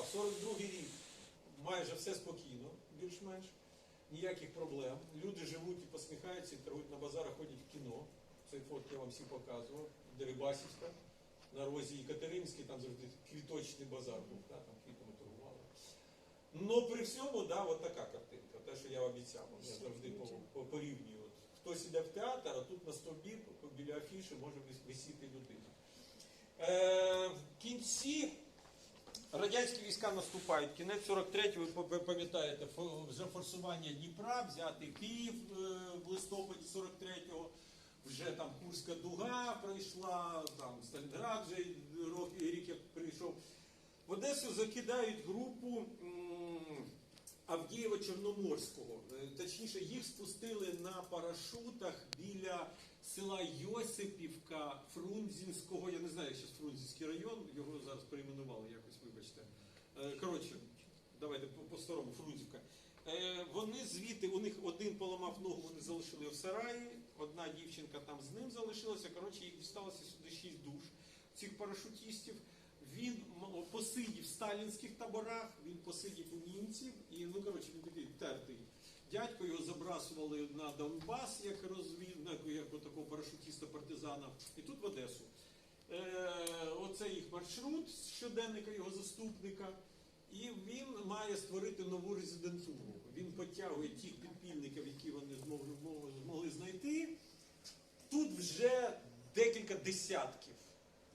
сказав, 42 рік майже все спокійно, більш-менш, ніяких проблем. Люди живуть і посміхаються, і торгують на базарах, ходять в кіно. Цей фото я вам всі показував. Дерибасівська, на розі Екатеринській, там завжди квіточний базар був, да, там квітами торгували. Ну при всьому, да, от така картинка, те, що я обіцяв, я завжди по, по, порівнюю. Хтось іде в театр, а тут на стовбі біля афіші може висіти людина. Е, в кінці радянські війська наступають. Кінець 43-го, ви пам'ятаєте, вже форсування Дніпра, взяти Київ е, в листопаді 43-го. Вже там Курська дуга пройшла, там Сталінград вже рік як прийшов. В Одесу закидають групу м, Авдієва-Чорноморського. Е, Точніше, їх спустили на парашутах біля села Йосипівка Фрунзінського. Я не знаю, зараз Фрунзінський район, його зараз перейменували якось, вибачте. Е, Коротше, давайте по- по-старому, Фрунзівка. Е, Вони звідти, у них один поламав ногу, вони залишили в сараї, одна дівчинка там з ним залишилася. Коротше, їх дісталося сюди шість душ цих парашутістів. Він посидів в сталінських таборах, він посидів у німців, і ну коротше він такий тертий. Дядько його забрасували на Донбас як розвідник, як такого парашутіста-партизана, і тут в Одесу. Е, оце їх маршрут щоденника його заступника. І він має створити нову резидентуру. Він потягує тих підпільників, які вони змогли, змогли знайти. Тут вже декілька десятків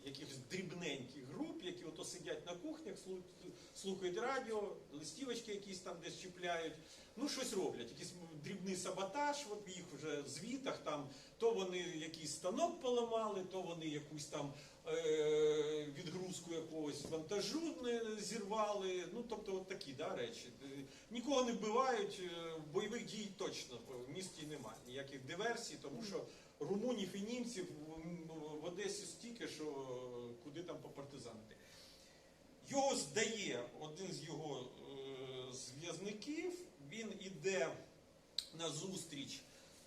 якихось дрібненьких груп, які ото сидять на кухнях, слу- слухають радіо, листівочки якісь там десь чіпляють, ну щось роблять, якийсь дрібний саботаж, от їх вже звітах там, то вони якийсь станок поламали, то вони якусь там відгрузку якогось вантажу не зірвали. Ну тобто от такі да, речі. Е, Нікого не вбивають, е, бойових дій точно в місті немає, ніяких диверсій, тому що румунів і німців в- в Одесі стільки, що куди там попартизанити. Його здає один з його е, зв'язників, він іде на зустріч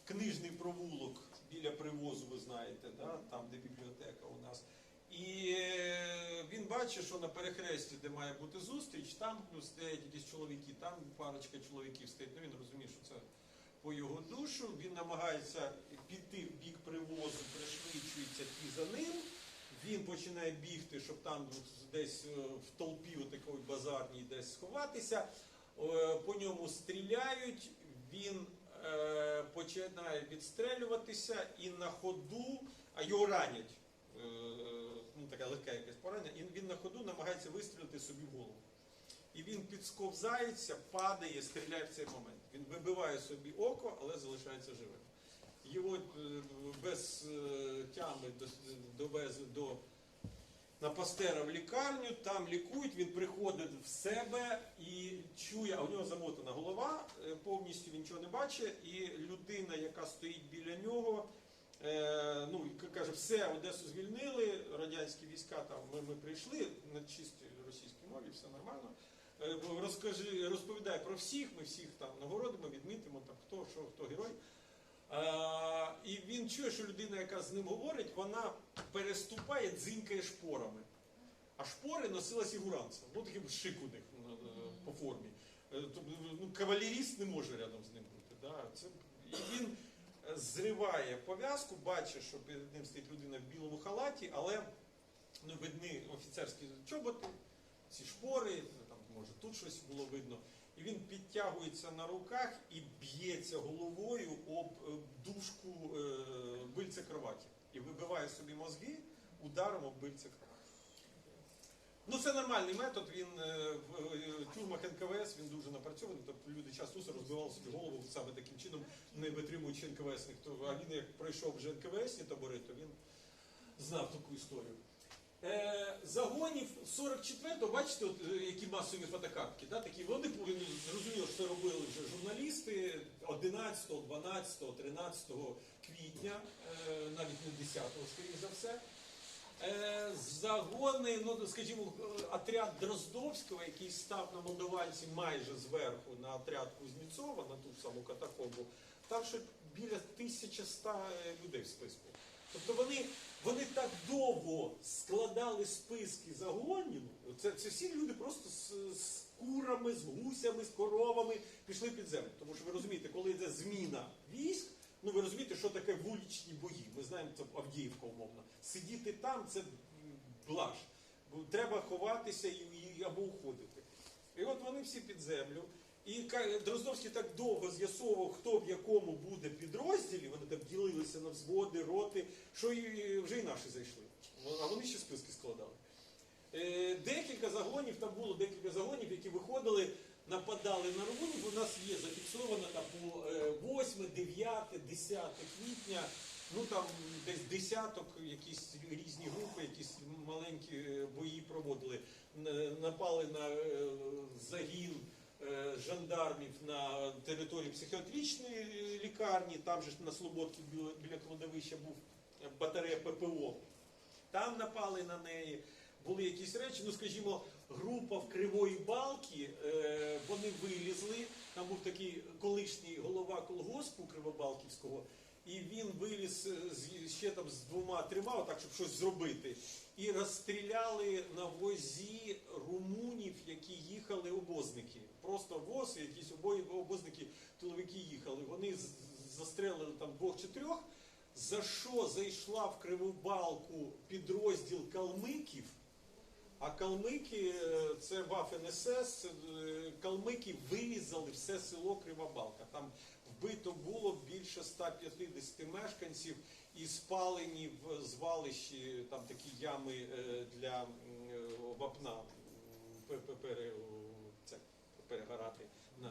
книжний провулок біля привозу, ви знаєте, да? там, де бібліотека у нас. І е, він бачить, що на перехресті, де має бути зустріч, там ну, стоять якісь чоловіки, там парочка чоловіків стоїть. Ну він розуміє, що це по його душу. Він намагається піти в бік привозу, пришвидшується ті за ним. Він починає бігти, щоб там десь е, в толпі такої базарній десь сховатися. Е, По ньому стріляють, він е, починає відстрелюватися і на ходу, а його ранять. Е, Ну, така легка якась поранення, і він на ходу намагається вистрілити собі в голову. І він підсковзається, падає, стріляє в цей момент. Він вибиває собі око, але залишається живим. Його е, без е, тями довезли до на пастера в лікарню, там лікують, він приходить в себе і чує, а у нього замотана голова, е, повністю він нічого не бачить, і людина, яка стоїть біля нього, ну, каже, все, Одесу звільнили, радянські війська, там ми, ми прийшли на чистій російській мові, все нормально. Е, Розкажи, розповідає про всіх, ми всіх там нагородимо, відмітимо, там, хто, що, хто герой. А, і він чує, що людина, яка з ним говорить, вона переступає, дзинькає шпорами. А шпори носила сігуранця. Ну такий шик у них ну, е, по формі. Е, тобто, ну, кавалеріст не може рядом з ним бути. Да? Це, і він е, зриває пов'язку, бачить, що перед ним стоїть людина в білому халаті, але ну, видні офіцерські чоботи, ці шпори, там, може тут щось було видно. І він підтягується на руках і б'ється головою об е, дужку е, бильця кроваті. І вибиває собі мозги ударом об бильця кроваті. Ну це нормальний метод. Він е, в тюрмах НКВС він дуже напрацьований. Тобто люди часто собі голову саме таким чином, не витримуючи НКВСних. То а він як пройшов вже НКВСні табори, то він знав таку історію. Е, загонів 44-го, бачите, от, е, які масові фотокартки, да, такі вони повинні зрозуміло, що робили вже журналісти 11, 12, 13 квітня, е, навіть не 10, скоріше за все. Е, загони, ну скажімо, е, отряд Дроздовського, який став на Молдованці майже зверху на отряд Кузнєцова, на ту саму катакомбу, там ще біля 1100 людей в списку. Тобто вони, вони так довго складали списки загонів. Це, це всі люди просто з, з курами, з гусями, з коровами пішли під землю. Тому що ви розумієте, коли йде зміна військ, ну ви розумієте, що таке вуличні бої. Ми знаємо, це Авдіївка умовно. Сидіти там це м, блаж. Треба ховатися і, або уходити. І от вони всі під землю. І Дроздовський так довго з'ясовував, хто в якому буде підрозділі, вони там ділилися на взводи, роти, що і вже і наші зайшли. А вони ще списки складали. Е, Декілька загонів, там було декілька загонів, які виходили, нападали на румунів. У нас є зафіксовано там по е, 8, 9, 10 квітня. Ну там десь десяток, якісь різні групи, якісь маленькі е, бої проводили. Напали на е, загін е, жандармів на території психіатричної е, лікарні, там же на Слободці біля, кладовища був батарея ППО. Там напали на неї. Були якісь речі, ну скажімо, група в Кривої Балки, е, вони вилізли. Там був такий колишній голова колгоспу Кривобалківського, і він виліз е, ще там з двома-трьома, отак, щоб щось зробити. І розстріляли на возі румунів, які їхали обозники. Просто воз, якісь обої обозники, тиловики їхали. Вони застрелили там двох чи трьох. За що зайшла в Кривобалку підрозділ калмиків? А калмики, е, це ВАФ НСС, е, калмики вирізали все село Кривобалка. Там вбито було більше 150 мешканців і спалені в звалищі, там такі ями е, для вапна перегорати на.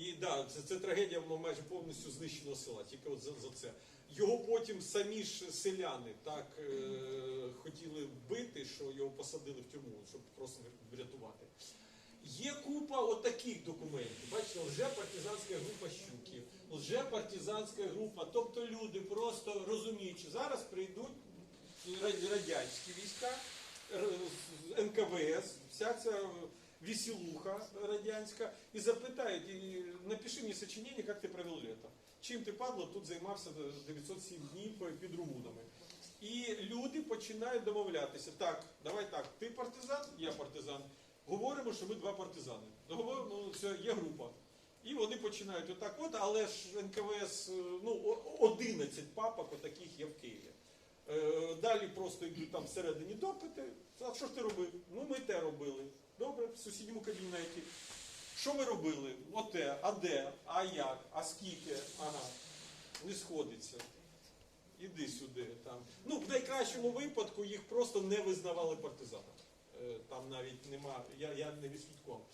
І да, це, це трагедія ну, майже повністю знищеного села, тільки от за, за це. Його потім самі ж селяни так е, хотіли вбити, що його посадили в тюрму, щоб просто врятувати. Є купа отаких документів. Бачите, лже-партизанська група щуків, лже-партизанська група. Тобто люди просто розуміючи, зараз прийдуть радянські війська, НКВС, вся ця веселуха радянська, і запитають, і напиши мені сочинення, як ти провел літо. Чим ти падло тут займався 907 днів під румунами. І люди починають домовлятися. Так, давай так, ти партизан, я партизан. Говоримо, що ми два партизани. Договоримо, ну, все, є група. І вони починають отак, от, але ж НКВС, е, ну, 11 папок отаких є в Києві. Е, Далі просто йдуть там всередині допити. А що ж ти робив? Ну, ми те робили. Добре, в сусідньому кабінеті. Що ви робили? Оте, а де, а як, а скільки? Ага, не сходиться. Іди сюди. Там. Ну, в найкращому випадку їх просто не визнавали партизанами. Е, Там навіть нема, я, я не відслідкував.